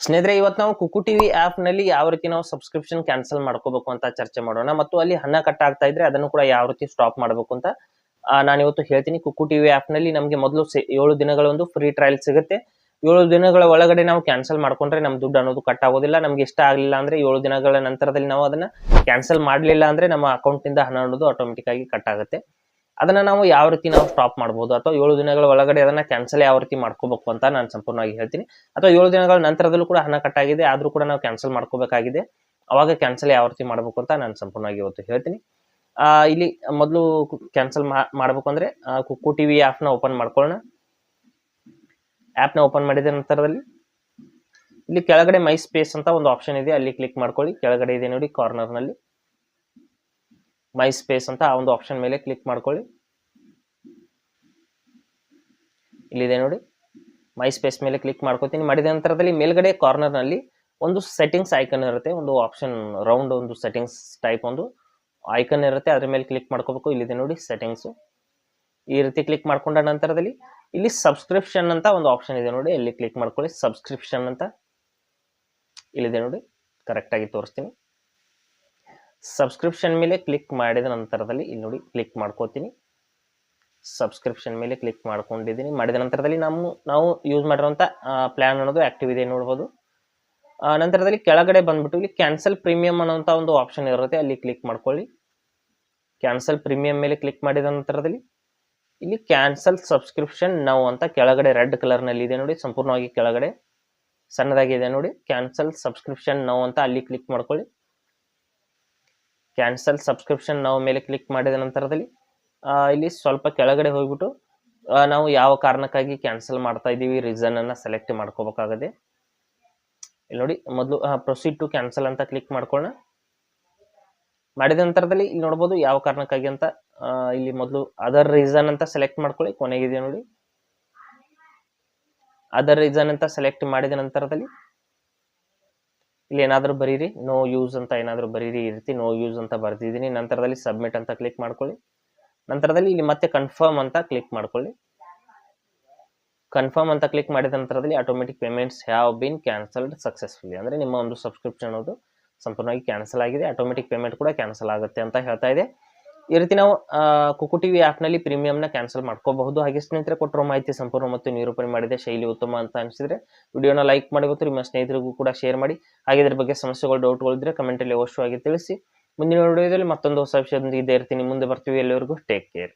ಸ್ನೇಹಿತರೆ ಇವತ್ತು ನಾವು ಕುಕು ಟಿವಿ ಆಪ್ನಲ್ಲಿ ಯಾವ ರೀತಿ ನಾವು ಸಬ್ಸ್ಕ್ರಿಪ್ಷನ್ ಕ್ಯಾನ್ಸಲ್ ಮಾಡ್ಕೋಬೇಕು ಅಂತ ಚರ್ಚೆ ಮಾಡೋಣ. ಮತ್ತು ಅಲ್ಲಿ ಹಣ ಕಟ್ ಆಗ್ತಾ ಇದ್ರೆ ಅದನ್ನು ಕೂಡ ಯಾವ ರೀತಿ ಸ್ಟಾಪ್ ಮಾಡಬೇಕು ಅಂತ ನಾನು ಇವತ್ತು ಹೇಳ್ತೀನಿ. ಕುಕು ಟಿವಿ ಆಪ್ನಲ್ಲಿ ನಮಗೆ ಮೊದಲು ಏಳು ದಿನಗಳ ಒಂದು ಫ್ರೀ ಟ್ರಯಲ್ ಸಿಗುತ್ತೆ. ಏಳು ದಿನಗಳ ಒಳಗಡೆ ನಾವು ಕ್ಯಾನ್ಸಲ್ ಮಾಡ್ಕೊಂಡ್ರೆ ನಮ್ಮ ದುಡ್ಡು ಅನ್ನೋದು ಕಟ್ ಆಗೋದಿಲ್ಲ ನಮ್ಗೆ ಇಷ್ಟ ಆಗಲಿಲ್ಲ ಅಂದ್ರೆ ಏಳು ದಿನಗಳ ನಂತರದಲ್ಲಿ ನಾವು ಅದನ್ನ ಕ್ಯಾನ್ಸಲ್ ಮಾಡಲಿಲ್ಲ ಅಂದ್ರೆ ನಮ್ಮ ಅಕೌಂಟ್ನಿಂದ ಹಣ ಅನ್ನೋದು ಆಟೋಮೆಟಿಕ್ ಆಗಿ ಕಟ್ ಆಗುತ್ತೆ ಅದನ್ನ ನಾವು ಯಾವ ರೀತಿ ನಾವು ಸ್ಟಾಪ್ ಮಾಡಬಹುದು ಅಥವಾ ಏಳು ದಿನಗಳ ಒಳಗಡೆ ಅದನ್ನ ಕ್ಯಾನ್ಸಲ್ ಯಾವ ರೀತಿ ಮಾಡ್ಕೋಬೇಕು ಅಂತ ನಾನು ಸಂಪೂರ್ಣವಾಗಿ ಹೇಳ್ತೀನಿ. ಅಥವಾ ಏಳು ದಿನಗಳ ನಂತರದಲ್ಲೂ ಕೂಡ ಹಣ ಕಟ್ ಆಗಿದೆ, ಆದ್ರೂ ಕೂಡ ನಾವು ಕ್ಯಾನ್ಸಲ್ ಮಾಡ್ಕೋಬೇಕಾಗಿದೆ. ಅವಾಗ ಕ್ಯಾನ್ಸಲ್ ಯಾವ ರೀತಿ ಮಾಡಬೇಕು ಅಂತ ನಾನು ಸಂಪೂರ್ಣವಾಗಿ ಇವತ್ತು ಹೇಳ್ತೀನಿ. ಇಲ್ಲಿ ಮೊದಲು ಕ್ಯಾನ್ಸಲ್ ಮಾಡಬೇಕು ಅಂದ್ರೆ ಕುಕ್ಕು ಟಿವಿ ಆಪ್ನ ಓಪನ್ ಮಾಡ್ಕೊಳ್ಳೋಣ. ಆಪ್ನ ಓಪನ್ ಮಾಡಿದ ನಂತರದಲ್ಲಿ ಇಲ್ಲಿ ಕೆಳಗಡೆ ಮೈ ಸ್ಪೇಸ್ ಅಂತ ಒಂದು ಆಪ್ಷನ್ ಇದೆ, ಅಲ್ಲಿ ಕ್ಲಿಕ್ ಮಾಡ್ಕೊಳ್ಳಿ. ಕೆಳಗಡೆ ಇದೆ ನೋಡಿ ಕಾರ್ನರ್ನಲ್ಲಿ. ಮೈ ಸ್ಪೇಸ್ ಅಂತ ಆ ಒಂದು ಆಪ್ಷನ್ ಮೇಲೆ ಕ್ಲಿಕ್ ಮಾಡ್ಕೊಳ್ಳಿ. ಇಲ್ಲಿದೆ ನೋಡಿ. ಮೈ ಸ್ಪೇಸ್ ಮೇಲೆ ಕ್ಲಿಕ್ ಮಾಡ್ಕೊತೀನಿ. ಮಾಡಿದ ನಂತರದಲ್ಲಿ ಮೇಲ್ಗಡೆ ಕಾರ್ನರ್ನಲ್ಲಿ ಒಂದು ಸೆಟ್ಟಿಂಗ್ಸ್ ಐಕನ್ ಇರುತ್ತೆ. ಒಂದು ಆಪ್ಷನ್ ರೌಂಡ್ ಒಂದು ಸೆಟ್ಟಿಂಗ್ಸ್ ಟೈಪ್ ಒಂದು ಐಕನ್ ಇರುತ್ತೆ. ಅದ್ರ ಮೇಲೆ ಕ್ಲಿಕ್ ಮಾಡ್ಕೋಬೇಕು. ಇಲ್ಲಿದೆ ನೋಡಿ ಸೆಟ್ಟಿಂಗ್ಸ್ ಈ ರೀತಿ ಕ್ಲಿಕ್ ಮಾಡ್ಕೊಂಡ ನಂತರದಲ್ಲಿ ಇಲ್ಲಿ ಸಬ್ಸ್ಕ್ರಿಪ್ಷನ್ ಅಂತ ಒಂದು ಆಪ್ಷನ್ ಇದೆ ನೋಡಿ. ಇಲ್ಲಿ ಕ್ಲಿಕ್ ಮಾಡ್ಕೊಳ್ಳಿ. ಸಬ್ಸ್ಕ್ರಿಪ್ಷನ್ ಅಂತ. ಇಲ್ಲಿದೆ ನೋಡಿ. ಕರೆಕ್ಟಾಗಿ ತೋರಿಸ್ತೀನಿ. ಸಬ್ಸ್ಕ್ರಿಪ್ಷನ್ ಮೇಲೆ ಕ್ಲಿಕ್ ಮಾಡಿದ ನಂತರದಲ್ಲಿ ಇಲ್ಲಿ ನೋಡಿ ಕ್ಲಿಕ್ ಮಾಡ್ಕೋತೀನಿ. ಸಬ್ಸ್ಕ್ರಿಪ್ಷನ್ ಮೇಲೆ ಕ್ಲಿಕ್ ಮಾಡ್ಕೊಂಡಿದ್ದೀನಿ. ಮಾಡಿದ ನಂತರದಲ್ಲಿ ನಮ್ಮ, ನಾವು ಯೂಸ್ ಮಾಡಿರುವಂಥ ಪ್ಲ್ಯಾನ್ ಅನ್ನೋದು ಆ್ಯಕ್ಟಿವ್ ಇದೆ ನೋಡ್ಬೋದು. ನಂತರದಲ್ಲಿ ಕೆಳಗಡೆ ಬಂದ್ಬಿಟ್ಟು ಇಲ್ಲಿ ಕ್ಯಾನ್ಸಲ್ ಪ್ರೀಮಿಯಂ ಅನ್ನೋಂಥ ಒಂದು ಆಪ್ಷನ್ ಇರುತ್ತೆ. ಅಲ್ಲಿ ಕ್ಲಿಕ್ ಮಾಡ್ಕೊಳ್ಳಿ. ಕ್ಯಾನ್ಸಲ್ ಪ್ರೀಮಿಯಂ ಮೇಲೆ ಕ್ಲಿಕ್ ಮಾಡಿದ ನಂತರದಲ್ಲಿ ಇಲ್ಲಿ ಕ್ಯಾನ್ಸಲ್ ಸಬ್ಸ್ಕ್ರಿಪ್ಷನ್ ನಾವು ಅಂತ ಕೆಳಗಡೆ ರೆಡ್ ಕಲರ್ನಲ್ಲಿ ಇದೆ ನೋಡಿ. ಸಂಪೂರ್ಣವಾಗಿ ಕೆಳಗಡೆ ಸಣ್ಣದಾಗಿದೆ ನೋಡಿ. ಕ್ಯಾನ್ಸಲ್ ಸಬ್ಸ್ಕ್ರಿಪ್ಷನ್ ನಾವು ಅಂತ ಅಲ್ಲಿ ಕ್ಲಿಕ್ ಮಾಡ್ಕೊಳ್ಳಿ. ಕ್ಯಾನ್ಸಲ್ ಸಬ್ಸ್ಕ್ರಿಪ್ಷನ್ ನಾವು ಮೇಲೆ ಕ್ಲಿಕ್ ಮಾಡಿದ ನಂತರದಲ್ಲಿ ಇಲ್ಲಿ ಸ್ವಲ್ಪ ಕೆಳಗಡೆ ಹೋಗ್ಬಿಟ್ಟು ನಾವು ಯಾವ ಕಾರಣಕ್ಕಾಗಿ ಕ್ಯಾನ್ಸಲ್ ಮಾಡ್ತಾ ಇದ್ದೀವಿ ರೀಸನ್ ಅನ್ನ ಸೆಲೆಕ್ಟ್ ಮಾಡ್ಕೋಬೇಕಾಗದೆ. ಇಲ್ಲಿ ನೋಡಿ, ಮೊದಲು ಪ್ರೊಸೀಡ್ ಟು ಕ್ಯಾನ್ಸಲ್ ಅಂತ ಕ್ಲಿಕ್ ಮಾಡ್ಕೊಳ್ಳೋಣ. ಮಾಡಿದ ನಂತರದಲ್ಲಿ ಇಲ್ಲಿ ನೋಡ್ಬೋದು ಯಾವ ಕಾರಣಕ್ಕಾಗಿ ಅಂತ ಇಲ್ಲಿ ಮೊದಲು ಅದರ್ ರೀಸನ್ ಅಂತ ಸೆಲೆಕ್ಟ್ ಮಾಡ್ಕೊಳ್ಳಿ, ಕೊನೆಗಿದೆ ನೋಡಿ. ಅದರ್ ರೀಸನ್ ಅಂತ ಸೆಲೆಕ್ಟ್ ಮಾಡಿದ ನಂತರದಲ್ಲಿ ಇಲ್ಲಿ ಏನಾದರೂ ಬರೀರಿ ನೋ ಯೂಸ್ ಅಂತ ಏನಾದರೂ ಬರೀರಿ, ಈ ರೀತಿ ನೋ ಯೂಸ್ ಅಂತ ಬರ್ದಿದ್ದೀನಿ. ನಂತರದಲ್ಲಿ ಸಬ್ಮಿಟ್ ಅಂತ ಕ್ಲಿಕ್ ಮಾಡ್ಕೊಳ್ಳಿ. ನಂತರದಲ್ಲಿ ಇಲ್ಲಿ ಮತ್ತೆ ಕನ್ಫರ್ಮ್ ಅಂತ ಕ್ಲಿಕ್ ಮಾಡ್ಕೊಳ್ಳಿ. ಕನ್ಫರ್ಮ್ ಅಂತ ಕ್ಲಿಕ್ ಮಾಡಿದ ನಂತರದಲ್ಲಿ automatic payments have been cancelled successfully ಅಂದರೆ ನಿಮ್ಮ ಒಂದು ಸಬ್ಸ್ಕ್ರಿಪ್ಷನ್ ಅನ್ನೋದು ಸಂಪೂರ್ಣವಾಗಿ ಕ್ಯಾನ್ಸಲ್ ಆಗಿದೆ. ಆಟೋಮೆಟಿಕ್ ಪೇಮೆಂಟ್ ಕೂಡ ಕ್ಯಾನ್ಸಲ್ ಆಗುತ್ತೆ ಅಂತ ಹೇಳ್ತಾ ಇದೆ. ಈ ರೀತಿ ನಾವು ಕುಕು ಟಿವಿ ಆ್ಯಪ್ನಲ್ಲಿ ಪ್ರೀಮಿಯಂನ ಕ್ಯಾನ್ಸಲ್ ಮಾಡ್ಕೋಬಹುದು. ಹಾಗೆ ಸ್ನೇಹಿತರೆ, ಕೊಟ್ಟಿರೋ ಮಾಹಿತಿ ಸಂಪೂರ್ಣ ಮತ್ತು ನಿರೂಪಣೆ ಮಾಡಿದೆ ಶೈಲಿ ಉತ್ತಮ ಅಂತ ಅನಿಸಿದ್ರೆ ವಿಡಿಯೋನ ಲೈಕ್ ಮಾಡಿ ಮತ್ತು ನಿಮ್ಮ ಸ್ನೇಹಿತರಿಗೂ ಕೂಡ ಶೇರ್ ಮಾಡಿ. ಹಾಗೆ ಇದ್ರ ಬಗ್ಗೆ ಸಮಸ್ಯೆಗಳು ಡೌಟ್ಗಳು ಇದ್ರೆ ಕಮೆಂಟಲ್ಲಿ ಅವಶ್ಯವಾಗಿ ತಿಳಿಸಿ. ಮುಂದಿನ ವಿಡಿಯೋದಲ್ಲಿ ಮತ್ತೊಂದು ಹೊಸ ವಿಷಯದೊಂದಿಗೆ ಇದೇ ಇರ್ತೀನಿ ಮುಂದೆ ಬರ್ತೀವಿ. ಎಲ್ಲರಿಗೂ ಟೇಕ್ ಕೇರ್